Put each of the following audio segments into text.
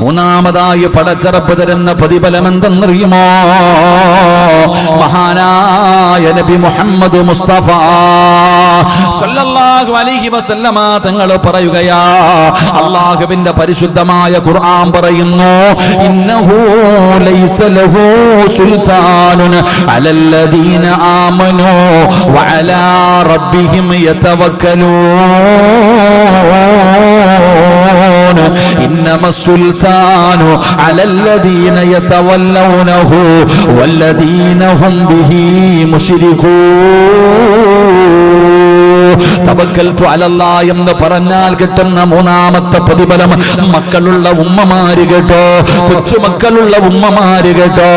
മൂന്നാമതായി പടച്ചറപ്പ് തരുന്ന പ്രതിഫലം എന്തെന്നറിയുമോ മഹാനായ നബി മുഹമ്മദ് മുസ്തഫ സല്ലല്ലാഹു അലൈഹി വസല്ലമ തങ്ങൾ പറയുകയാ അള്ളാഹുവിന്റെ പരിശുദ്ധമായ ഖുർആൻ പറയുന്നു ഇന്നഹു ലൈസ ലഹു സുൽത്താനുൻ അലല്ലദീന ആമനു വഅലാ റബ്ബിഹിം യതവക്കലൂൻ. إنما السلطان على الذين يتولونه والذين هم به مشركون. തവക്കൽത്തു അലല്ലാ എന്ന് പറഞ്ഞാൽ കിട്ടുന്ന മൂന്നാമത്തെ പ്രതിഫലം മക്കളുള്ള ഉമ്മമാര് കേട്ടോ കൊച്ചുമക്കളുള്ള ഉമ്മമാര് കേട്ടോ.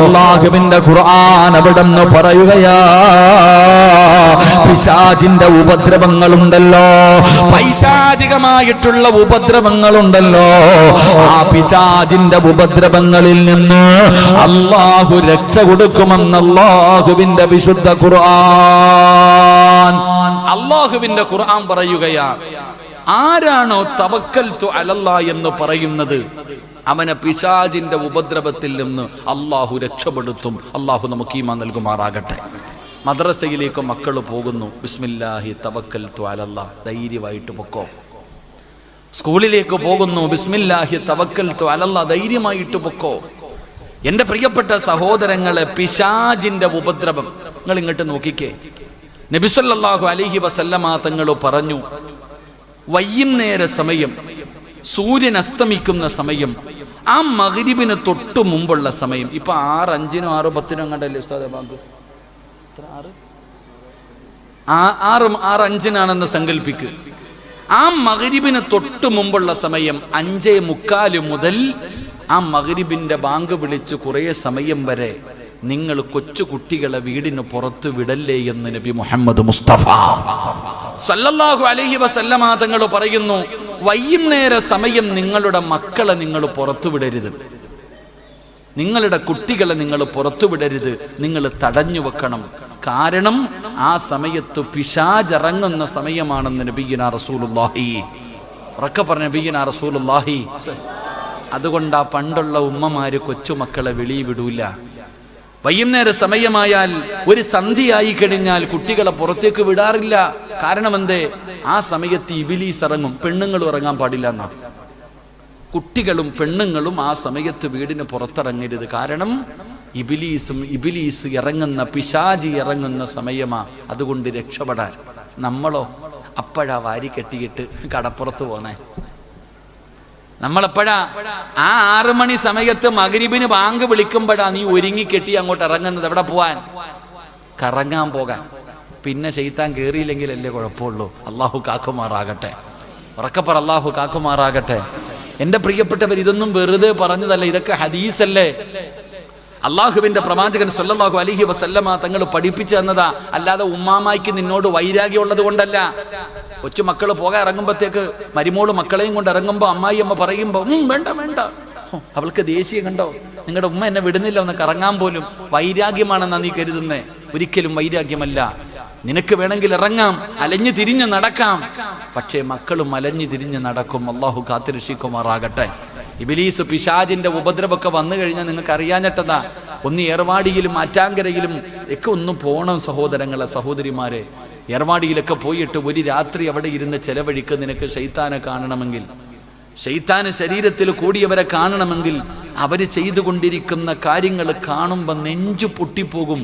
അള്ളാഹുവിന്റെ ഖുർആൻ അവിടെ നിന്ന് പറയുകയാ പിശാചിന്റെ ഉപദ്രവങ്ങളുണ്ടല്ലോ പൈശാചികമായിട്ടുള്ള ഉപദ്രവങ്ങളുണ്ടല്ലോ. ആ പിശാചിന്റെ ഉപദ്രവങ്ങളിൽ നിന്ന് അള്ളാഹു രക്ഷ കൊടുക്കുമെന്ന് അള്ളാഹുവിന്റെ വിശുദ്ധ ഖുർആൻ അള്ളാഹുവിന്റെ ഖുർആൻ പറയുകയാ ആരാണോ തവക്കൽ തു അലല്ല എന്ന് പറയുന്നത്? അവനെ പിശാജിന്റെ ഉപദ്രവത്തിൽ നിന്ന് അള്ളാഹു രക്ഷപ്പെടുത്തും. അള്ളാഹു നമുക്ക് ഈമാ നൽകുമാറാകട്ടെ. മദ്രസയിലേക്ക് മക്കൾ പോകുന്നു. ബിസ്മില്ലാഹി തവക്കൽ തു അലല്ല. ധൈര്യമായിട്ട് പൊക്കോ. സ്കൂളിലേക്ക് പോകുന്നു. ബിസ്മില്ലാഹി തവക്കൽ തു അലല്ല. ധൈര്യമായിട്ട് പൊക്കോ. എന്റെ പ്രിയപ്പെട്ട സഹോദരങ്ങളെ പിശാജിന്റെ ഉപദ്രവം. നിങ്ങൾ ഇങ്ങോട്ട് നോക്കിക്കേ. നബിസല്ലാഹു അലഹി വസല്ലമ തങ്ങൾ പറഞ്ഞു വൈകുന്നേര സമയം സൂര്യൻ അസ്തമിക്കുന്ന സമയം ആ മകരിബിന് തൊട്ടു മുമ്പുള്ള സമയം. ഇപ്പൊ ആറ് അഞ്ചിനും ആറ് പത്തിനും കണ്ടല്ലേ ഉസ്താദ് ബാങ്ക്? ആറ്? ആറ് അഞ്ചിനാണെന്ന് സങ്കല്പിക്ക് ആ മകരിബിന് തൊട്ടു മുമ്പുള്ള സമയം അഞ്ചേ മുക്കാൽ മുതൽ ആ മകരിബിന്റെ ബാങ്ക് വിളിച്ച് കുറേ സമയം വരെ നിങ്ങൾ കൊച്ചു കുട്ടികളെ വീടിന് പുറത്ത് വിടല്ലേ എന്ന് നബി മുഹമ്മദ് മുസ്തഫ. സല്ലല്ലാഹു അലഹി വസല്ലമ തങ്ങൾ പറയുന്നു വൈകുന്നേര സമയം നിങ്ങളുടെ മക്കളെ നിങ്ങൾ പുറത്തു വിടരുത്. നിങ്ങളുടെ കുട്ടികളെ നിങ്ങൾ പുറത്തു വിടരുത്. നിങ്ങൾ തടഞ്ഞു വെക്കണം. കാരണം ആ സമയത്ത് പിശാചിറങ്ങുന്ന സമയമാണെന്ന് നബീന റസൂലുല്ലാഹി ഉറക്കെ പറഞ്ഞ നബീന റസൂലുല്ലാഹി അതുകൊണ്ട് ആ പണ്ടുള്ള ഉമ്മമാര് കൊച്ചുമക്കളെ വെളിയിൽ വിടൂല. വൈകുന്നേര സമയമായാൽ ഒരു സന്ധിയായി കഴിഞ്ഞാൽ കുട്ടികളെ പുറത്തേക്ക് വിടാറില്ല. കാരണം എന്തേ ആ സമയത്ത് ഇബിലീസ് ഇറങ്ങും പെണ്ണുങ്ങളും ഇറങ്ങാൻ പാടില്ല എന്നാണ് കുട്ടികളും പെണ്ണുങ്ങളും ആ സമയത്ത് വീടിന് പുറത്തിറങ്ങരുത്. കാരണം ഇബിലീസും ഇബിലീസ് ഇറങ്ങുന്ന പിശാജി ഇറങ്ങുന്ന സമയമാ. അതുകൊണ്ട് രക്ഷപ്പെടാൻ നമ്മളോ അപ്പോഴാ വാരി കെട്ടിയിട്ട് കടപ്പുറത്ത് പോന്നേ. നമ്മളെപ്പോഴാ? ആ ആറു മണി സമയത്ത് മകരിബിന് ബാങ്ക് വിളിക്കുമ്പോഴാ നീ ഒരുങ്ങി കെട്ടി അങ്ങോട്ട് ഇറങ്ങുന്നത്. എവിടെ പോവാൻ? കറങ്ങാൻ പോകാൻ. പിന്നെ ചെയ്ത്താൻ കയറിയില്ലെങ്കിലല്ലേ കുഴപ്പമുള്ളൂ. അള്ളാഹു കാക്കുമാറാകട്ടെ. ഉറക്കപ്പറ അള്ളാഹു കാക്കുമാറാകട്ടെ. എന്റെ പ്രിയപ്പെട്ടവർ ഇതൊന്നും വെറുതെ പറഞ്ഞതല്ല. ഇതൊക്കെ ഹദീസല്ലേ? അള്ളാഹുവിന്റെ പ്രവാചകൻ സല്ലല്ലാഹു അലൈഹി വസല്ലമ തങ്ങൾ പഠിപ്പിച്ചു തന്നതാ. അല്ലാതെ ഉമ്മാമായ്ക്ക് നിന്നോട് വൈരാഗ്യം ഉള്ളത് കൊണ്ടല്ല. കൊച്ചു മക്കൾ പോകാൻ ഇറങ്ങുമ്പോഴത്തേക്ക് മരിമോൾ മക്കളെയും കൊണ്ട് ഇറങ്ങുമ്പോൾ അമ്മായി അമ്മ പറയുമ്പോൾ വേണ്ട വേണ്ട. അവൾക്ക് ദേഷ്യം കണ്ടോ? നിങ്ങളുടെ ഉമ്മ എന്നെ വിടുന്നില്ല ഒന്ന് കറങ്ങാൻ പോലും. വൈരാഗ്യമാണെന്നാ നീ കരുതുന്നേ. ഒരിക്കലും വൈരാഗ്യമല്ല. നിനക്ക് വേണമെങ്കിൽ ഇറങ്ങാം അലഞ്ഞു തിരിഞ്ഞ് നടക്കാം. പക്ഷേ മക്കളും അലഞ്ഞു തിരിഞ്ഞ് നടക്കും. അള്ളാഹു കാത്തിരക്ഷിക്കുമാറാകട്ടെ. ഇബിലീസ് പിശാജിന്റെ ഉപദ്രവമൊക്കെ വന്നു കഴിഞ്ഞാൽ നിങ്ങൾക്ക് അറിയാഞ്ഞിട്ടതാ ഒന്ന് ഏർവാടിയിലും ആറ്റാങ്കരയിലും ഒക്കെ ഒന്ന് പോണം സഹോദരങ്ങളെ സഹോദരിമാരെ. ഏർവാടിയിലൊക്കെ പോയിട്ട് ഒരു രാത്രി അവിടെ ഇരുന്ന് ചെലവഴിക്ക് നിനക്ക് ഷെയ്ത്താനെ കാണണമെങ്കിൽ. ഷെയ്ത്താന് ശരീരത്തിൽ കൂടിയവരെ കാണണമെങ്കിൽ അവർ ചെയ്തുകൊണ്ടിരിക്കുന്ന കാര്യങ്ങൾ കാണുമ്പോൾ നെഞ്ചു പൊട്ടിപ്പോകും.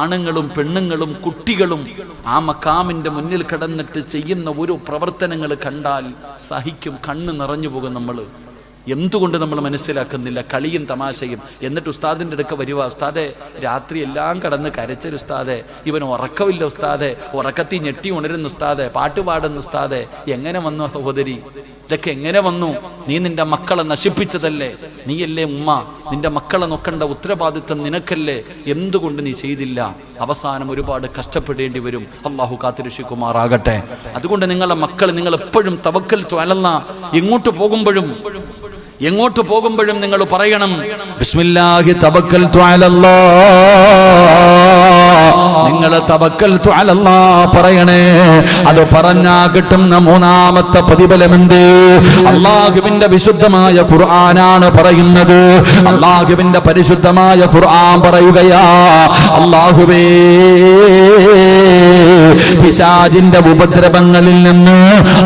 ആണുങ്ങളും പെണ്ണുങ്ങളും കുട്ടികളും ആ മക്കാമിന്റെ മുന്നിൽ കിടന്നിട്ട് ചെയ്യുന്ന ഓരോ പ്രവർത്തനങ്ങൾ കണ്ടാൽ സഹിക്കും കണ്ണ് നിറഞ്ഞു പോകും നമ്മൾ എന്തുകൊണ്ട് നമ്മൾ മനസ്സിലാക്കുന്നില്ല? കളിയും തമാശയും. എന്നിട്ട് ഉസ്താദിന്റെ അടുക്ക വരുവാ ഉസ്താദെ രാത്രി എല്ലാം കടന്ന് കരച്ചൊരു ഉസ്താദെ. ഇവൻ ഉറക്കമില്ല ഉസ്താദെ. ഉറക്കത്തി ഞെട്ടി ഉണരുന്ന ഉസ്താദെ. പാട്ട് പാടുന്ന ഉസ്താദെ. എങ്ങനെ വന്നു സഹോദരി? ഇതൊക്കെ എങ്ങനെ വന്നു? നീ നിന്റെ മക്കളെ നശിപ്പിച്ചതല്ലേ? നീയല്ലേ ഉമ്മ? നിന്റെ മക്കളെ നോക്കേണ്ട ഉത്തരവാദിത്വം നിനക്കല്ലേ? എന്തുകൊണ്ട് നീ ചെയ്തില്ല? അവസാനം ഒരുപാട് കഷ്ടപ്പെടേണ്ടി വരും. അള്ളാഹു കാത്തിരക്ഷിക്കുമാറാകട്ടെ. അതുകൊണ്ട് നിങ്ങളുടെ മക്കൾ നിങ്ങൾ എപ്പോഴും തവക്കൽ ത്വലന്ന എങ്ങോട്ട് പോകുമ്പോഴും എങ്ങോട്ട് പോകുമ്പോഴും നിങ്ങൾ പറയണം ബിസ്മില്ലാഹി അലല്ലാ. നിങ്ങൾ അലല്ലാ പറയണേ. അത് പറഞ്ഞാ കിട്ടുന്ന മൂന്നാമത്തെ പ്രതിഫലമുണ്ട് അള്ളാഹുവിന്റെ വിശുദ്ധമായ ഖുർആനാണ് പറയുന്നത്. അള്ളാഹുവിന്റെ പരിശുദ്ധമായ ഖുർആൻ പറയുകയാ അള്ളാഹുവേ പിശാജിന്റെ ഉപദ്രവങ്ങളിൽ നിന്ന്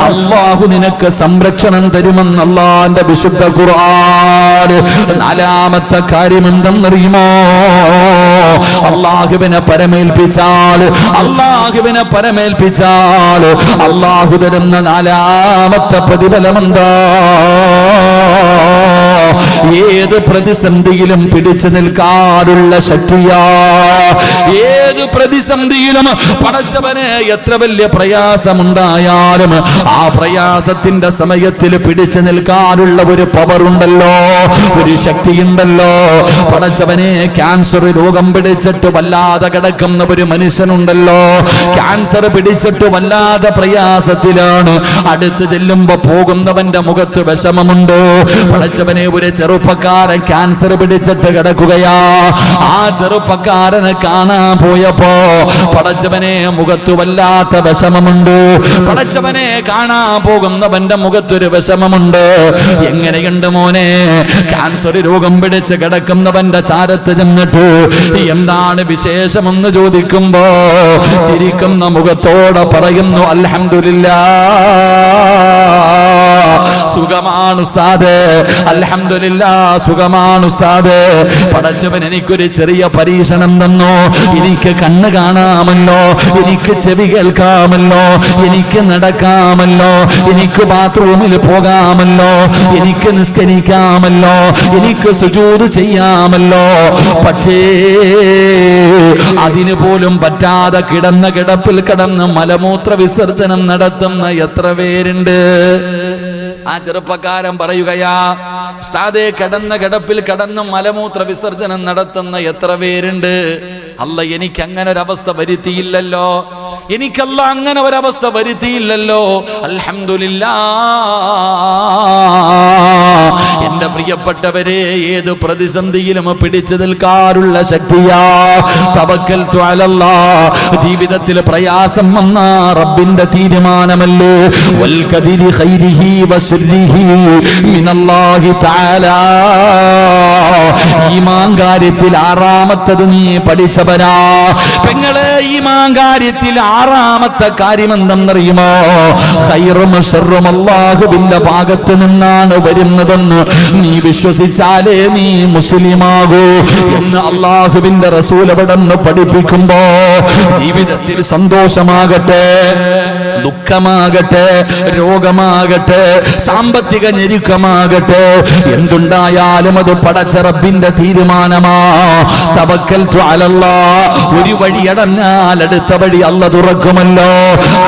അള്ളാഹു നിനക്ക് സംരക്ഷണം തരുമെന്ന് അള്ളാന്റെ വിശുദ്ധ ഖുർആൻ. നാലാമത്തെ കാര്യം എന്തെന്നറിയുമോ അള്ളാഹുവിനെ പരമേൽപ്പിച്ചാൽ അള്ളാഹുവിനെ പരമേൽപ്പിച്ചാൽ അള്ളാഹു തരുന്ന നാലാമത്തെ പ്രതിഫലമെന്താ? ഏത് പ്രതിസന്ധിയിലും പിടിച്ചു നിൽക്കാനുള്ള ശക്തിയാ. ഏത് പ്രതിസന്ധിയിലും പടച്ചവന് എത്ര വലിയ പ്രയാസമുണ്ടായാലും ആ പ്രയാസത്തിന്റെ സമയത്തിൽ പിടിച്ചു നിൽക്കാനുള്ള ഒരു പവർ ഉണ്ടല്ലോ ഒരു ശക്തിയുണ്ടല്ലോ. പടച്ചവനെ ക്യാൻസർ രോഗം പിടിച്ചിട്ട് വല്ലാതെ കിടക്കുന്ന ഒരു മനുഷ്യനുണ്ടല്ലോ. ക്യാൻസർ പിടിച്ചിട്ട് വല്ലാതെ പ്രയാസത്തിലാണ്. അടുത്ത് ചെല്ലുമ്പോ പോകുന്നവന്റെ മുഖത്ത് വിഷമമുണ്ട്. പടച്ചവനെ ഒരു ചെറുപ്പക്കാരൻ ക്യാൻസർ പിടിച്ചിട്ട് കിടക്കുകയാ. ആ ചെറുപ്പക്കാരനെ കാണാൻ പോയപ്പോ പടച്ചവനെ മുഖത്തു വല്ലാത്ത വിഷമമുണ്ട്. പടച്ചവനെ കാണാൻ പോകുന്നവന്റെ മുഖത്തൊരു വിഷമമുണ്ട്. എങ്ങനെയുണ്ട് മോനെ? ക്യാൻസർ രോഗം പിടിച്ച് കിടക്കുന്നവന്റെ ചാരത്ത് ചെന്നിട്ടു എന്താണ് വിശേഷമെന്ന് ചോദിക്കുമ്പോ ചിരിക്കുന്ന മുഖത്തോടെ പറയുന്നു അൽഹംദുലില്ലാ. സുഖമാണ് ഉസ്താദ്. അൽഹംദുലില്ലാ സുഖമാണ് ഉസ്താദ്. പടച്ചവൻ എനിക്കൊരു ചെറിയ പരീക്ഷണം തന്നു. എനിക്ക് കണ്ണ് കാണാമല്ലോ. എനിക്ക് ചെവി കേൾക്കാമല്ലോ. എനിക്ക് നടക്കാമല്ലോ. എനിക്ക് ബാത്റൂമിൽ പോകാമല്ലോ. എനിക്ക് നിസ്കരിക്കാമല്ലോ. എനിക്ക് സുജൂത് ചെയ്യാമല്ലോ. പക്ഷേ അതിന് പോലും പറ്റാതെ കിടന്ന കിടപ്പിൽ കിടന്ന് മലമൂത്ര വിസർജനം നടത്തുന്ന എത്ര പേരുണ്ട്? ആ ചെറുപ്പക്കാരൻ പറയുകയാ സ്ഥാതെ കിടന്ന കിടപ്പിൽ കിടന്ന് മലമൂത്ര വിസർജനം നടത്തുന്ന എത്ര പേരുണ്ട്? അല്ല എനിക്ക് അങ്ങനെ ഒരവസ്ഥ വരുത്തിയില്ലല്ലോ. എനിക്കല്ല അങ്ങനെ ഒരവസ്ഥ വരുത്തിയില്ലല്ലോ. അൽഹംദുലില്ലാ. എന്റെ പ്രിയപ്പെട്ടവരെ ഏത് പ്രതിസന്ധിയിലും പിടിച്ചു നിൽക്കാറുള്ള ശക്തിയാ. തവക്കൽ ജീവിതത്തിൽ പ്രയാസം വന്ന റബ്ബിന്റെ തീരുമാനമല്ലേ? വൽകദിരി ഖൈരിഹി മിനല്ലാഹി തആല. ഈമാൻ കാര്യത്തിൽ ആറാമത്തത് നീ പഠിച്ചവനാ. പെങ്ങളെ ഈമാൻ കാര്യത്തിൽ ആറാമത്തെ കാര്യം എന്തെന്നറിയുമോ ഹൈറും ഷെറും അള്ളാഹുവിന്റെ ഭാഗത്ത് നിന്നാണ് വരുന്നതെന്ന് നീ വിശ്വസിച്ചാലേ നീ മുസ്ലിമാകൂ എന്ന് അള്ളാഹുവിന്റെ റസൂൽ അവിടെ പഠിപ്പിക്കുമ്പോ ജീവിതത്തിൽ സന്തോഷമാകട്ടെ ദുഃഖമാകട്ടെ രോഗമാകട്ടെ സാമ്പത്തിക ഞെരുക്കമാകട്ടെ എന്തുണ്ടായാലും അത് പടച്ച റബ്ബിന്റെ തീരുമാനമാ തവക്കൽ ഒരു വഴി അടഞ്ഞാൽ അടുത്ത വഴി അല്ല തുറക്കുമല്ലോ.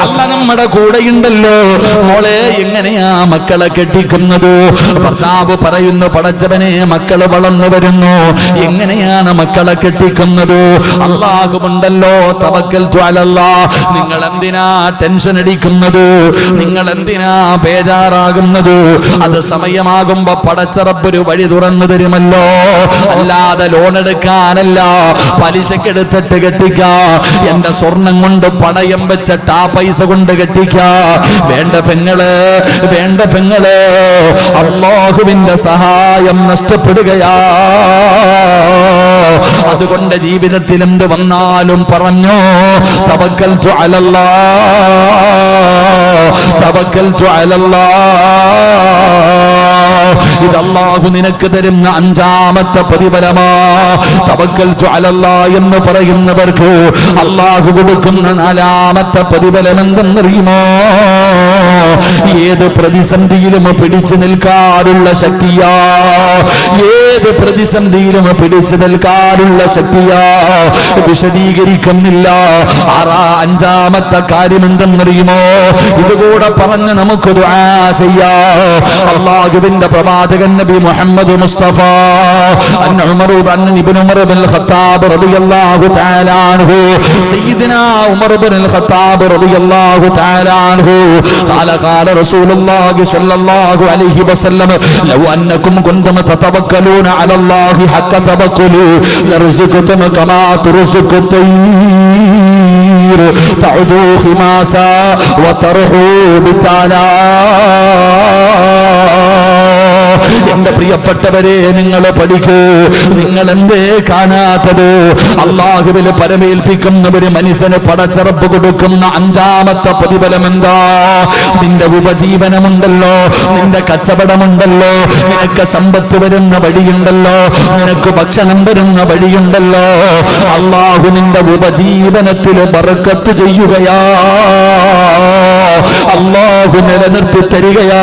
അല്ല നമ്മുടെ കൂടെയുണ്ടല്ലോ. മോളെ എങ്ങനെയാ മക്കളെ കെട്ടിക്കുന്നത്? ഭർത്താവ് പറയുന്നു പടച്ചവനെ മക്കൾ വളർന്നു വരുന്നു. എങ്ങനെയാണ് മക്കളെ കെട്ടിക്കുന്നത്? അള്ളാഹുമുണ്ടല്ലോ തവക്കൽ ത്വാലല്ല നിങ്ങൾ എന്തിനാ ടെൻഷൻ അടിക്കുന്നത്? നിങ്ങൾ എന്തിനാ ബേജാറാകുന്നത്? അത് സമയമാകുമ്പോ പടച്ചറപ്പൊരു വഴി തുറന്നു തരുമല്ലോ. അല്ലാതെ ലോൺ എടുക്കാനല്ല. പലിശക്കെടുത്തിട്ട് കെട്ടിക്ക. എന്റെ സ്വർണം കൊണ്ട് പണയം വെച്ചിട്ട് ആ പൈസ കൊണ്ട് കെട്ടിക്ക. വേണ്ട പെങ്ങൾ വേണ്ട പെങ്ങൾ. അള്ളാഹുവിന്റെ സഹായം നഷ്ടപ്പെടുകയാ. അതുകൊണ്ട് ജീവിതത്തിൽ എന്ത് വന്നാലും പറഞ്ഞോ തവക്കൽ അലല്ലാ. തവക്കൽ അലല്ലാ. ഇത് അള്ളാഹു നിനക്ക് തരുന്ന അഞ്ചാമത്തെ പ്രതിഫലമാ. തവക്കൽ അലല്ലാ എന്ന് പറയുന്നവർക്ക് അള്ളാഹു കൊടുക്കുന്ന നാലാമത്തെ പ്രതിഫലം എന്തെന്നറിയുമോ ഏത് പ്രതിസന്ധിയിലും പിടിച്ചു നിൽക്കാറുള്ള ശക്തിയാ. ഏത് പ്രതിസന്ധിയിലും പിടിച്ചു നിൽക്കാറുള്ള ശക്തിയാ. വിശദീകരിക്കുന്നില്ല. ആറാ അഞ്ചാമത്തെ കാര്യം എന്തെന്നറിയുമോ ഇതുകൂടെ പറഞ്ഞ് നമുക്ക് അള്ളാഹുവിന്റെ പ്രവാചകൻ നബി മുഹമ്മദ് മുസ്തഫ قال قال رسول الله صلى الله عليه وسلم لو أنكم كنتم تتوكلون على الله حق توكلوا لرزقتم كما ترزق الطير. تعدو خماسا وترحوا بتانا എന്റെ പ്രിയപ്പെട്ടവരെ നിങ്ങൾ പഠിക്കൂ. നിങ്ങൾ എന്തേ കാണാത്തത്? അള്ളാഹുവിൽ പരമേൽപ്പിക്കുന്നവര് മനുഷ്യന് പടച്ചറപ്പ് കൊടുക്കുന്ന അഞ്ചാമത്തെ പ്രതിഫലം എന്താ നിന്റെ ഉപജീവനമുണ്ടല്ലോ നിന്റെ കച്ചവടമുണ്ടല്ലോ നിനക്ക് സമ്പത്ത് വരുന്ന വഴിയുണ്ടല്ലോ നിനക്ക് ഭക്ഷണം വരുന്ന വഴിയുണ്ടല്ലോ. അള്ളാഹു നിന്റെ ഉപജീവനത്തിൽ ബറക്കത്ത് ചെയ്യുകയാ. അള്ളാഹു നിലനിർത്തി തരികയാ.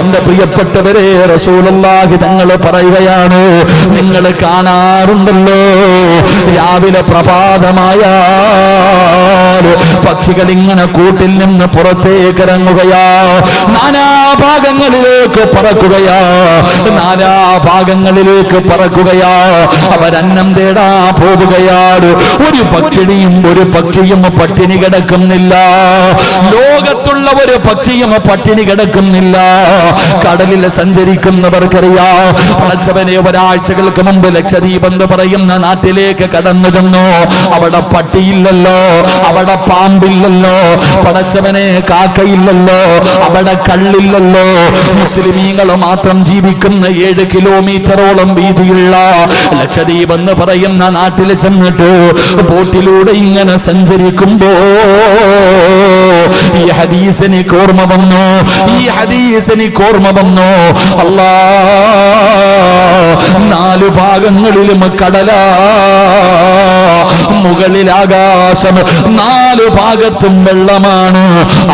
എന്റെ പ്രിയപ്പെട്ടവരെ റസൂലല്ലാഹി തങ്ങൾ പറയുകയാണ് നിങ്ങൾ കാണാറുണ്ടല്ലോ രാവിലെ പ്രഭാതമായ. പക്ഷികൾ ഇങ്ങനെ കൂട്ടിൽ നിന്ന് പുറത്തേക്ക് ഇറങ്ങുകയാ. നാനാഭാഗങ്ങളിലേക്ക് പറക്കുകയാ. നാനാഭാഗങ്ങളിലേക്ക് പറക്കുകയാ. അവരന്നം തേടാ പോവുകയാണ്. ഒരു പക്ഷിണിയും ഒരു പക്ഷിയും പട്ടിണി കിടക്കുന്നില്ല. ലോകത്തുള്ള ഒരു പക്ഷിയും പട്ടിണി കിടക്കുന്നില്ല. കടലിൽ സഞ്ചരിക്കുന്നവർക്കറിയാ. പടച്ചവനെ ഒരാഴ്ചകൾക്ക് മുമ്പ് ലക്ഷദ്വീപ് എന്ന് പറയുന്ന നാട്ടിലേക്ക് കടന്നിരുന്നു. അവിടെ പട്ടിയില്ലല്ലോ. അവിടെ പാമ്പില്ലല്ലോ പടച്ചവനെ കാക്കയില്ലല്ലോ അവിടെ കള്ളില്ലല്ലോ. മുസ്ലിമീങ്ങൾ മാത്രം ജീവിക്കുന്ന ഏഴ് കിലോമീറ്ററോളം വീതിയുള്ള ലക്ഷദ്വീപ് എന്ന് പറയുന്ന നാട്ടിൽ ചെന്നിട്ട് ബോട്ടിലൂടെ ഇങ്ങനെ സഞ്ചരിക്കുമ്പോ ഈ ഹദീസ് എനിക്ക് ഓർമ്മ വന്നു? ഈ ഹദീസ് എനിക്ക് ഓർമ്മ വന്നു? അല്ലാ നാല് ഭാഗങ്ങളിലും കടലാ മുകളിൽ ആകാശം നാല് ഭാഗത്തും വെള്ളമാണ്.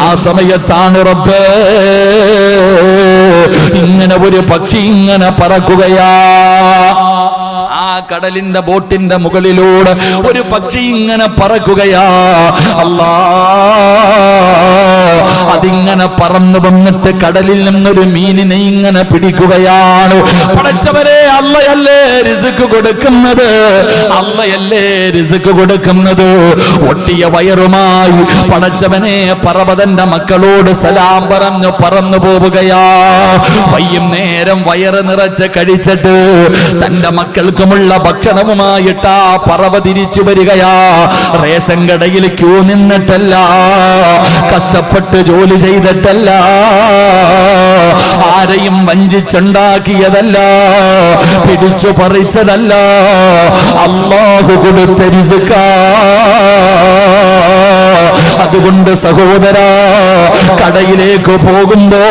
ആ സമയത്താണ് റബ്ബേ ഇങ്ങനെ ഒരു പക്ഷി ഇങ്ങനെ പറക്കുകയാ. കടലിന്റെ ബോട്ടിന്റെ മുകളിലൂടെ ഒരു പക്ഷി ഇങ്ങനെ പറക്കുകയാ. അല്ലാ. അതിങ്ങനെ പറന്നു വന്നിട്ട് കടലിൽ നിന്നൊരു മീനിനെ ഇങ്ങനെ പിടിക്കുകയാണ്. പടച്ചവരെ അല്ലയല്ലേ റിസുക്ക് കൊടുക്കുന്നത്? അല്ലയല്ലേ റിസുക്ക് കൊടുക്കുന്നത്? ഒട്ടിയ വയറുമായി പടച്ചവനെ പർവതന്റെ മക്കളോട് സലാം പറഞ്ഞു പറന്നു പോവുകയാ. വൈകുന്നേരം വയറ് നിറച്ച് കഴിച്ചിട്ട് തന്റെ മക്കൾക്കുമുള്ള ഭക്ഷണവുമായിട്ട് ആ പറവ തിരിച്ചു വരികയാ. റേഷൻ കടയിൽ ക്യൂ നിന്നിട്ടല്ല. കഷ്ടപ്പെട്ട് ജോലി ചെയ്തിട്ടല്ല. ആരെയും വഞ്ചിച്ചുണ്ടാക്കിയതല്ല. പിടിച്ചു പറിച്ചതല്ല. അള്ളാഹു കൊടുത്ത രിസുക്ക. അതുകൊണ്ട് സഹോദര കടയിലേക്ക് പോകുമ്പോ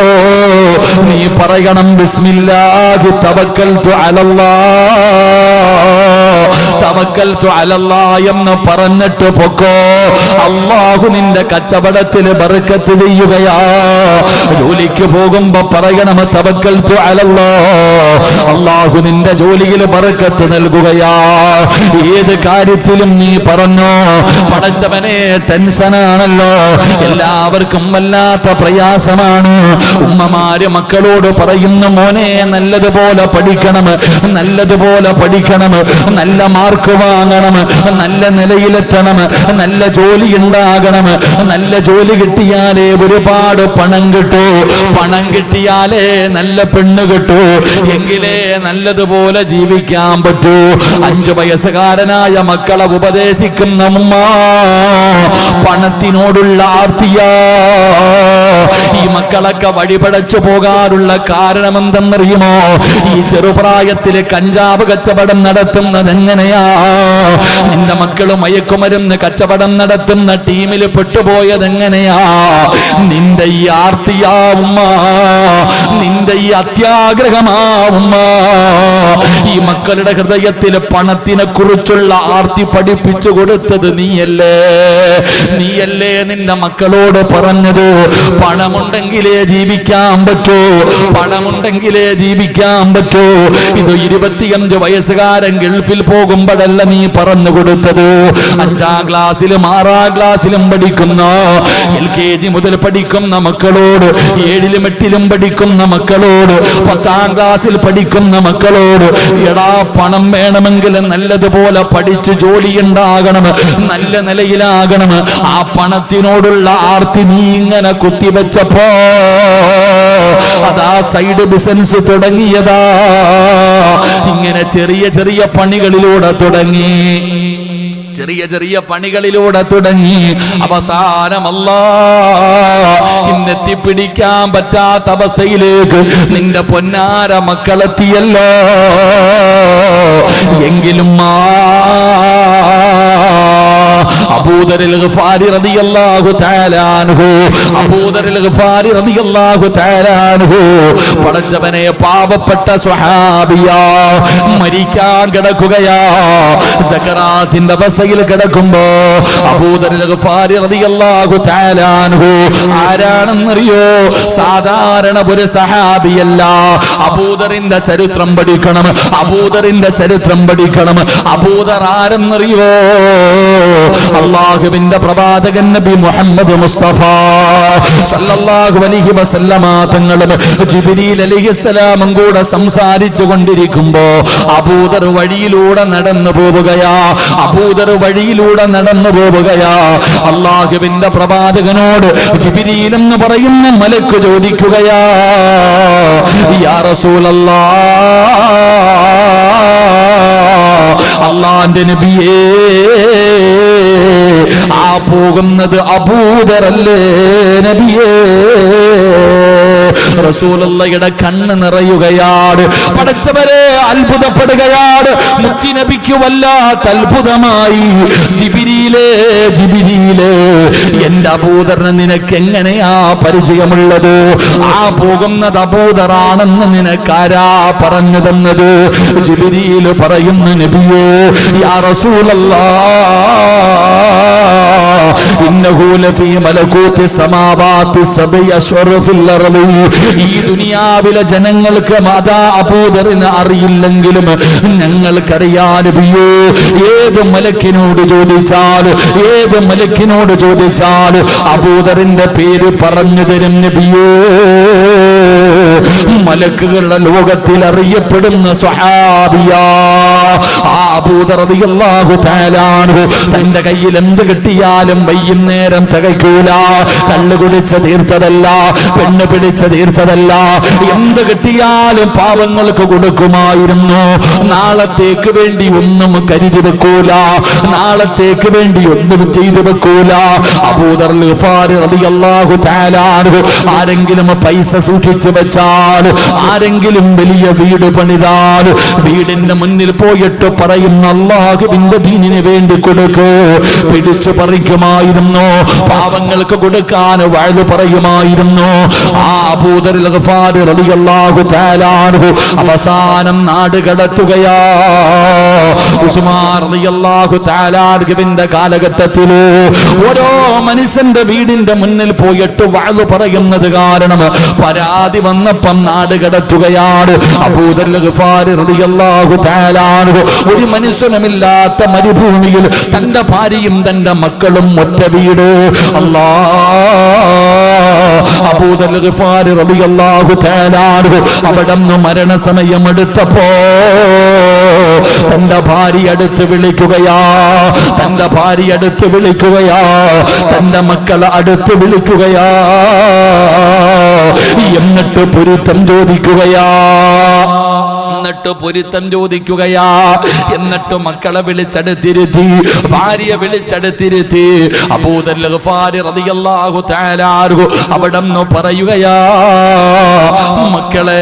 നീ പറയണം ബിസ്മില്ലാഹി തവക്കൽതു അലല്ലാ തവക്കൽതു അലല്ലാ എന്ന് പറഞ്ഞിട്ട് പൊക്കോ. അള്ളാഹു നിന്റെ കച്ചവടത്തിൽ ബർക്കത്ത് ചെയ്യുകയാ. ജോലിക്ക് പോകുമ്പോ പറയണം തവക്കൽതു അലല്ലാ അള്ളാഹു നിന്റെ ജോലിയിൽ ബർക്കത്ത് നൽകുകയാ. ഏത് കാര്യത്തിലും നീ പറഞ്ഞോ പടച്ചവനെ ടെൻഷനാണല്ലോ. എല്ലാവർക്കും വല്ലാത്ത പ്രയാസമാണ്. ഉമ്മമാര് മക്കളോട് പറയുന്നു മോനെ നല്ലതുപോലെ പഠിക്കണം നല്ലതുപോലെ പഠിക്കണം നല്ല മാർക്ക് വാങ്ങണം നല്ല നിലയിലെത്തണം നല്ല ജോലി ഉണ്ടാകണം നല്ല ജോലി കിട്ടിയാലേ ഒരുപാട് പണം കിട്ടൂ പണം കിട്ടിയാലേ നല്ല പെണ്ണ് കിട്ടൂ എങ്കിലേ നല്ലതുപോലെ ജീവിക്കാൻ പറ്റൂ. അഞ്ചു വയസ്സുകാരനായ മക്കളെ ഉപദേശിക്കുന്ന ഉമ്മ പണത്തിനോടുള്ള ആർത്തിയാ. ഈ മക്കളൊക്കെ വഴിപടച്ചു പോകാറുള്ള കാരണം എന്തെന്നറിയുമോ ഈ ചെറുപ്രായത്തിൽ കഞ്ചാവ് കച്ചവടം നടത്തുന്നത് എങ്ങനെയാ? നിന്റെ മക്കൾ മയക്കുമരുന്ന് കച്ചവടം നടത്തുന്ന ടീമിൽ പെട്ടുപോയത് എങ്ങനെയാ? നിന്റെ ഈ ആർത്തിയാവുമ്മ നിന്റെ ഈ അത്യാഗ്രഹമാവുമ്മ ഈ മക്കളുടെ ഹൃദയത്തിൽ പണത്തിനെ കുറിച്ചുള്ള ആർത്തി പഠിപ്പിച്ചു കൊടുത്തത് നീയല്ലേ? നീയല്ലേ നിന്റെ മക്കളോട് പറഞ്ഞത്? പണമുണ്ടെങ്കിലേ ജീവിക്കാൻ പറ്റൂ. പറ്റൂ? പണമുണ്ടെങ്കിലേ ജീവിക്കാൻ പറ്റൂ? ഇത് ഇരുപത്തിയഞ്ച് വയസ്സുകാരൻ ഗൾഫിൽ പോകുമ്പോഴല്ല നീ പറഞ്ഞു കൊടുത്തത്? അഞ്ചാം ക്ലാസ്സിലും ആറാം ക്ലാസ്സിലും പഠിക്കുന്ന എൽ കെ ജി മുതൽ പഠിക്കുന്ന മക്കളോട് ഏഴിലും എട്ടിലും പഠിക്കുന്ന മക്കളോട് പത്താം ക്ലാസ്സിൽ പഠിക്കുന്ന മക്കളോട് എടാ പണം വേണമെങ്കിൽ നല്ലതുപോലെ പഠിച്ച് ജോലി ഉണ്ടാകണം നല്ല നിലയിലാകണം. ആ പണത്തിനോടുള്ള ആർത്തി നീ ഇങ്ങനെ കുത്തിവെച്ചപ്പോ അതാ സൈഡ് ബിസിനസ് തുടങ്ങിയതാ. ഇങ്ങനെ ചെറിയ ചെറിയ പണികളിലൂടെ തുടങ്ങി. ചെറിയ ചെറിയ പണികളിലൂടെ തുടങ്ങി. അവസാനമല്ല ഇന്നെത്തിപ്പിടിക്കാൻ പറ്റാത്ത അവസ്ഥയിലേക്ക് നിന്റെ പൊന്നാര മക്കളെത്തിയല്ലോ. എങ്കിലും ആ അബൂദറിൽ ഗഫാരി റളിയല്ലാഹു തആല അൻഹു. അബൂദറിൽ ഗഫാരി റളിയല്ലാഹു തആല അൻഹു. പടച്ചവനെ പാവപ്പെട്ട സ്വഹാബിയ മരിക്കാൻ കിടക്കുകയാ. സക്കറാത്തിന്റെ അവസ്ഥയിൽ കിടക്കുമ്പോ അബൂദറിൽ ഗഫാരി റളിയല്ലാഹു തആല അൻഹു. ആരാണെന്നറിയോ? സാധാരണ ഒരു സഹാബിയല്ല അബൂദറിന്റെ ചരിത്രം പഠിക്കണം. അബൂദറിന്റെ ചരിത്രം പഠിക്കണം. അബൂദർ ആരെന്നറിയോ? അള്ളാഹുവിന്റെ പ്രവാചകൻ നബി മുഹമ്മദ് മുസ്തഫ. സല്ലല്ലാഹു അലൈഹി വസല്ലമ തങ്ങളും ജിബ്രീൽ അലൈഹിസ്സലാമും കൂടെ സംസാരിച്ചു കൊണ്ടിരിക്കുമ്പോ അബൂദർ വഴിയിലൂടെ നടന്നു പോവുകയാ. അബൂദർ വഴിയിലൂടെ നടന്നു പോവുകയാ. അള്ളാഹുവിന്റെ പ്രവാചകനോട് ജിബ്രീൽ എന്ന് പറയുന്ന മലക്ക് ചോദിക്കുകയാ യാ റസൂലല്ലാ അള്ളാന്റെ നബിയേ ആ പോകുന്നത് അബൂദറല്ലേ നബിയേ? കണ്ണ് നിറയുകയാണ്. പടച്ചവരെ അത്ഭുതപ്പെടുകയാണ്. മുത്തിനബിക്ക് വല്ലാത്ത അത്ഭുതമായി. ജിബിരിയിലേ ജിബിരിയിലേ എന്റെ അബൂദറിന് നിനക്ക് എങ്ങനെയാ പരിചയമുള്ളത്? ആ പോകുന്നത് അബൂദറാണെന്ന് നിനക്കാരാ പറഞ്ഞു തന്നത് ജിബിരിയിൽ പറയുന്നു നബിയോ യാ റസൂലല്ലാ ഈ ദുനിയാവിലെ ജനങ്ങൾക്ക് മാതാ അബൂദറിന് അറിയില്ലെങ്കിലും ഞങ്ങൾക്കറിയാൻ നബിയേ ഏത് മലക്കിനോട് ചോദിച്ചാൽ ഏത് മലക്കിനോട് ചോദിച്ചാൽ അബൂദറിന്റെ പേര് പറഞ്ഞു തരും നബിയേ മലക്കുകളുടെ ലോകത്തിൽ അറിയപ്പെടുന്ന തന്റെ കയ്യിൽ എന്ത് കിട്ടിയാലും വൈകുന്നേരം തികയ്ക്കൂല. കള്ളു കുടിച്ച തീർത്തതല്ല പെണ്ണ് പിടിച്ച തീർത്തതല്ല. എന്ത് കിട്ടിയാലും പാവങ്ങൾക്ക് കൊടുക്കുമായിരുന്നു. നാളത്തേക്ക് വേണ്ടി ഒന്നും കരുതി വെക്കൂല. നാളത്തേക്ക് വേണ്ടി ഒന്നും ചെയ്തു വെക്കൂല. അബൂദർ ആരെങ്കിലും പൈസ സൂക്ഷിച്ചു വെച്ചാൽ ആരെങ്കിലും വലിയ വീട് പണിതാൽ വീടിന്റെ മുന്നിൽ പോയിട്ട് പറയുന്ന അള്ളാഹുവിന്റെ ദീനിന് വേണ്ടി കൊടുക്ക്. പിടിച്ചു പറിക്കുമായിരുന്നു. പാവങ്ങൾക്ക് കൊടുക്കാൻ വഴുതു പറയുമായിരുന്നു. ആ ഗഫാരി റളിയല്ലാഹു അവസാനം നാട് കടത്തുകയാ. ഉസ്മാൻ റളിയല്ലാഹു കാലഘട്ടത്തിൽ ഓരോ മനുഷ്യന്റെ വീടിന്റെ മുന്നിൽ പോയിട്ട് വഴുതു പറയുന്നത് കാരണം പരാതി വന്നപ്പം നാട് അൻഹു. ഒരു മനുഷ്യനുമില്ലാത്ത മരുഭൂമിയിൽ തന്റെ ഭാര്യയും തന്റെ മക്കളും ഒറ്റ വീട്. അല്ലാ അവിടുന്ന് മരണസമയം എടുത്തപ്പോ തന്റെ ഭാര്യ അടുത്ത് വിളിക്കുകയാ തന്റെ ഭാര്യ അടുത്ത് വിളിക്കുകയാ തന്റെ മക്കളെ അടുത്ത് വിളിക്കുകയാ. എന്നിട്ട് പൊരുത്തം ചോദിക്കുകയാ. എന്നിട്ട് പൊരുത്തം ചോദിക്കുകയാ. എന്നിട്ട് മക്കളെ വിളിച്ചെടുത്തിരുത്തി ഭാര്യ വിളിച്ചെടുത്തിരുത്തി. അബൂദൽ അവിടെ പറയുകയാ മക്കളെ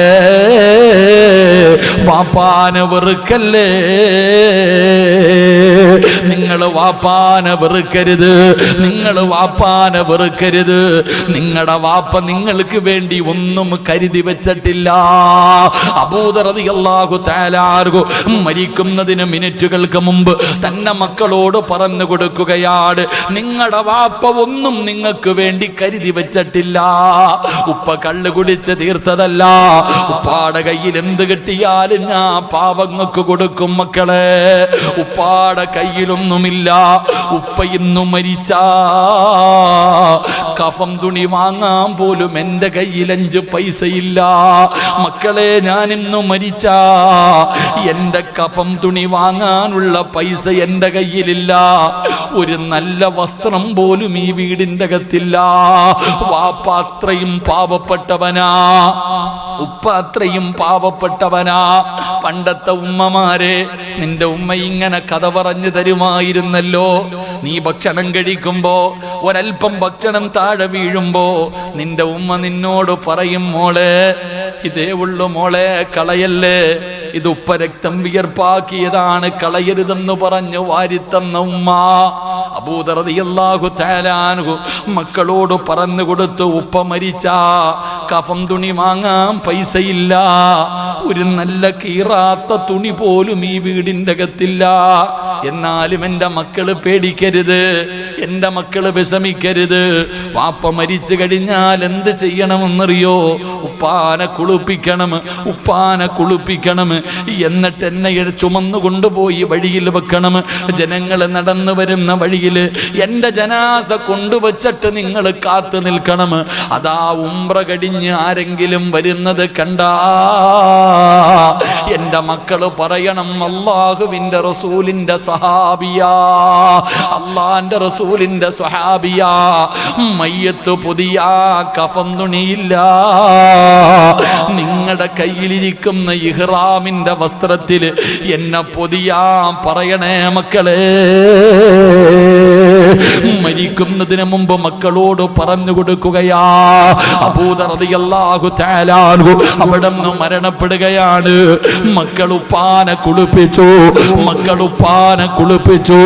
വാപ്പാനെ വെറുക്കല്ലേ നിങ്ങൾ വാപ്പാന വെറുക്കരുത് നിങ്ങൾ വാപ്പാന വെറുക്കരുത് നിങ്ങളുടെ വാപ്പ നിങ്ങൾക്ക് വേണ്ടി ഒന്നും കരുതി വെച്ചിട്ടില്ല. അള്ളാഹു താലാർഗു മരിക്കുന്നതിന് മിനിറ്റുകൾക്ക് മുമ്പ് തന്നെ മക്കളോട് പറഞ്ഞു കൊടുക്കുകയാണ്. നിങ്ങളുടെ വാപ്പ ഒന്നും നിങ്ങൾക്ക് വേണ്ടി കരുതി വെച്ചിട്ടില്ല. ഉപ്പ കള്ളു കുടിച്ച് തീർത്തതല്ല. ഉപ്പാടെ കയ്യിൽ എന്ത് കിട്ടിയാലും ഞാൻ പാവങ്ങൾക്ക് കൊടുക്കും മക്കളെ. ഉപ്പാടെ കയ്യിലൊന്നുമില്ല. ഉപ്പ ഇന്നു മരിച്ച. കഫം തുണി വാങ്ങാൻ പോലും എന്റെ കയ്യിൽ അഞ്ച് പൈസയില്ല. മക്കളെ ഞാൻ ഇന്നു മരിച്ച. എന്റെ കഫം തുണി വാങ്ങാനുള്ള പൈസ എന്റെ കയ്യിലില്ല. ഒരു നല്ല വസ്ത്രം പോലും ഈ വീടിന്റെ അകത്തില്ല. വാപ്പ അത്രയും പാവപ്പെട്ടവനാ. ഉപ്പ അത്രയും പാവപ്പെട്ടവനാ. പണ്ടത്തെ ഉമ്മമാരെ നിന്റെ ഉമ്മ ഇങ്ങനെ കഥ പറഞ്ഞു തരുമായിരുന്നല്ലോ. നീ ഭക്ഷണം കഴിക്കുമ്പോ ഒരൽപ്പം ഭക്ഷണം താഴെ വീഴുമ്പോ നിന്റെ ഉമ്മ നിന്നോട് പറയും മോളെ ഇതേ ഉള്ളു മോളെ കളയല്ലേ. ഇത് ഉപ്പരക്തം വിയർപ്പാക്കിയതാണ് കളയരുതെന്ന് പറഞ്ഞു വാരിത്തന്ന ഉമ്മ. മക്കളോട് പറഞ്ഞു കൊടുത്തു ഉപ്പ മരിച്ച കഫം തുണി വാങ്ങാൻ പൈസയില്ല ഒരു നല്ല കീറാത്ത തുണി പോലും ഈ വീടിന്റെ അകത്തില്ല എന്നാലും എന്റെ മക്കൾ പേടിക്കരുത്. എന്റെ മക്കൾ വിഷമിക്കരുത്. വാപ്പ മരിച്ചു കഴിഞ്ഞാൽ എന്ത് ചെയ്യണമെന്നറിയോ? ഉപ്പാനെ കുളിപ്പിക്കണം ഉപ്പാനെ കുളിപ്പിക്കണം. എന്നിട്ട് എന്നെ ചുമന്നു കൊണ്ടുപോയി വഴിയിൽ വെക്കണം. ജനങ്ങൾ നടന്നു വരുന്ന വഴിയിൽ എന്റെ ജനാസ കൊണ്ടുവച്ചിട്ട് നിങ്ങൾ കാത്തു നിൽക്കണം. അതാ ഉമ്ര കടിഞ്ഞ് ആരെങ്കിലും വരുന്നത് കണ്ടാ. എന്റെ മക്കൾ പറയണം അള്ളാഹുവിന്റെ റസൂലിന്റെ സഹാബിയാ അള്ളാന്റെ റസൂലിന്റെ സ്വഹാബിയ. മയ്യത്ത് പുതിയ കഫം തുണിയില്ല. നിങ്ങളുടെ കയ്യിലിരിക്കുന്ന ഇഹ്റാമിന്റെ വസ്ത്രത്തിൽ എന്നെ പൊതിയാ പറയണേ മക്കളെ. മരിക്കുന്നതിന് മുമ്പ് മക്കളോട് പറഞ്ഞു കൊടുക്കുകയാ. അബൂതറതിയല്ലാഹു താലാൻഹു അവിടെ നിന്ന് മരണപ്പെടുകയാണ്. മക്കളുപ്പാനെ കുളിപ്പിച്ചു. മക്കളുപ്പാനെ കുളിപ്പിച്ചു.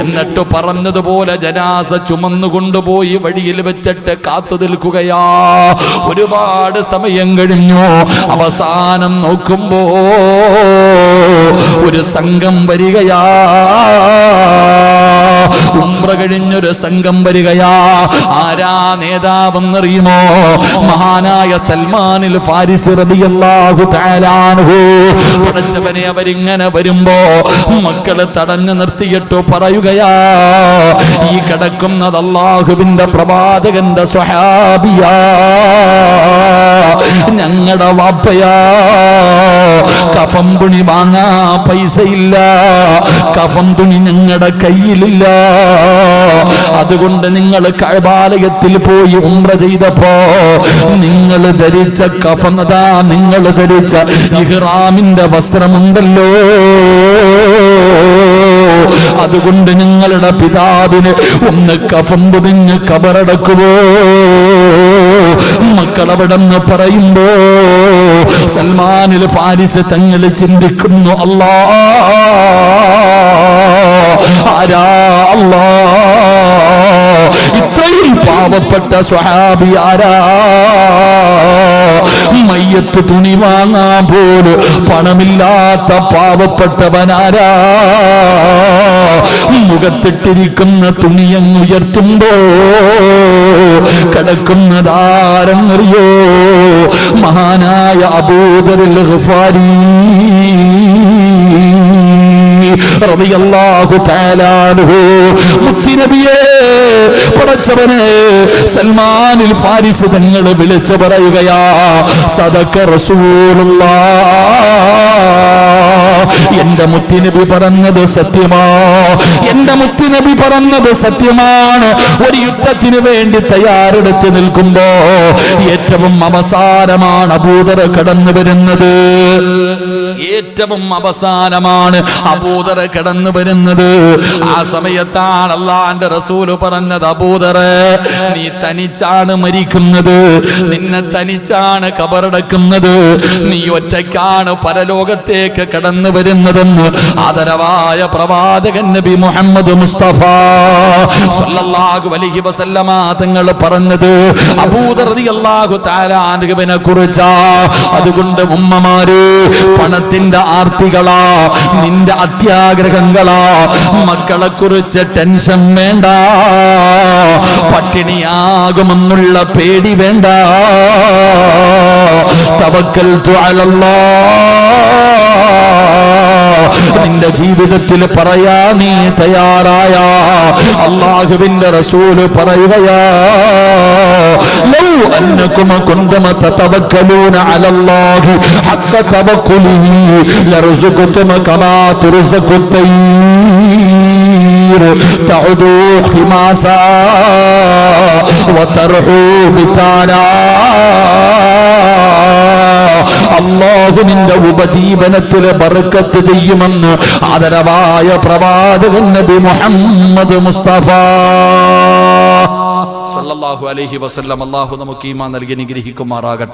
എന്നിട്ട് പറഞ്ഞതുപോലെ ജനാസ ചുമന്നു കൊണ്ടുപോയി വഴിയിൽ വെച്ചിട്ട് കാത്തു നിൽക്കുകയാ. ഒരുപാട് സമയം കഴിഞ്ഞു. അവസാനം നോക്കുമ്പോ ഒരു സംഘം വരികയാ. ഉംറ കഴിഞ്ഞൊരു സംഘം വരികയാ. ആരാ നേതാവെന്നറിയുമോ? മഹാനായ സൽമാനിൽ ഫാരിസ് പടച്ചവനെ അവരിങ്ങനെ വരുമ്പോ മക്കളെ തടഞ്ഞു നിർത്തിയിട്ടു പറയുകയാ. ഈ കിടക്കുന്നത് അള്ളാഹുവിന്റെ പ്രവാചകന്റെ സ്വഹാബിയാ. ഞങ്ങളുടെ വാപ്പയാ. കഫം തുണി വാങ്ങാ പൈസയില്ല. കഫം തുണി ഞങ്ങളുടെ കയ്യിലില്ല. അതുകൊണ്ട് നിങ്ങൾ കഴബാലയത്തിൽ പോയി ഉമ്ര ചെയ്തപ്പോ നിങ്ങൾ ധരിച്ച കഫനതാ നിങ്ങൾ ധരിച്ച ഇഹ്റാമിന്റെ വസ്ത്രമുണ്ടല്ലോ. അതുകൊണ്ട് നിങ്ങളുടെ പിതാവിന് ഒന്ന് കഫം പൊതിഞ്ഞ് കബറടക്കുവോ? മക്കളവിടെ നിന്ന് പറയുമ്പോ സൽമാനിൽ ഫാരിസ് തങ്ങൾ ചിന്തിക്കുന്നു അല്ലാ ആരാ അല്ലാ ഇത്രയും പാവപ്പെട്ട സ്വഹാബി ആരാ? മയ്യത്ത് തുണി വാങ്ങാൻ പോലും പണമില്ലാത്ത പാവപ്പെട്ടവനാരാ മുഖത്തിട്ടിരിക്കുന്ന തുണിയങ്ങ് ഉയർത്തുമ്പോ കിടക്കുന്നതാരെന്നറിയോ? മഹാനായ അബൂദറിൽ ഗഫാരി. പടച്ചവനെ സൽമാനിൽ ഫാരിസ് വിളിച്ചു പറയുകയാ സദക്ക റസൂലുള്ളാഹ് എന്റെ മുത്തുനബി പറഞ്ഞത് സത്യമാ. എന്റെ മുത്തുനബി പറഞ്ഞത് സത്യമാണ്. ഒരു യുദ്ധത്തിന് വേണ്ടി തയ്യാറെടുത്ത് നിൽക്കുമ്പോ ഏറ്റവും അവസാനമാണ് അബൂദർ കടന്നു വരുന്നത്. ഏറ്റവും അവസാനമാണ് അബൂദർ കടന്നു വരുന്നത്. ആ സമയത്താണ് അള്ളാന്റെ റസൂൽ പറഞ്ഞത് അബൂതറ നീ തനിച്ചാണ് മരിക്കുന്നത്. നിന്നെ തനിച്ചാണ് കബറടക്കുന്നത്. നീ ഒറ്റയ്ക്കാണ് പരലോകത്തേക്ക് കടന്നു വരുന്നതെന്ന് ആദരവായ പ്രവാചകൻ നബി മുഹമ്മദ് മുസ്തഫ സല്ലല്ലാഹു അലൈഹി വസല്ലമ തങ്ങൾ പറഞ്ഞത്. അബൂദർ റളിയല്ലാഹു തആല അൻഹുവിനെ കുറിച്ച്. അതുകൊണ്ട് ഉമ്മമാരേ പണത്തിന്റെ ആർത്തികളാ നിന്റെ അത്യാഗ്രഹങ്ങളാ മക്കളെ കുറിച്ച് ടെൻഷൻ വേണ്ട പട്ടിണിയാകുമെന്നുള്ള പേടി വേണ്ട. തവക്കൽ നിന്റെ ജീവിതത്തിൽ പറയാ നീ തയ്യാറായ അള്ളാഹുവിന്റെ റസൂല് പറയുകയാ ലൗ അന്നകും കുന്തമ തതവക്കലൂന അലല്ലാഹി ഹഖ തവക്കുലിഹി ലർസുഖതും കമാ തുർസഖു الطير تعدو خماسا وترحو بتانا അള്ളാഹു നിന്റെ ഉപജീവനത്തിലെ ബർക്കത്ത് ചെയ്യുമെന്ന് ആദരവായ പ്രവാചകൻ നബി മുഹമ്മദ് മുസ്തഫ. സല്ലല്ലാഹു അലൈഹി വസല്ലം അള്ളാഹു നമുക്ക് ഈമാൻ നൽകി അനുഗ്രഹിക്കുമാറാകട്ടെ.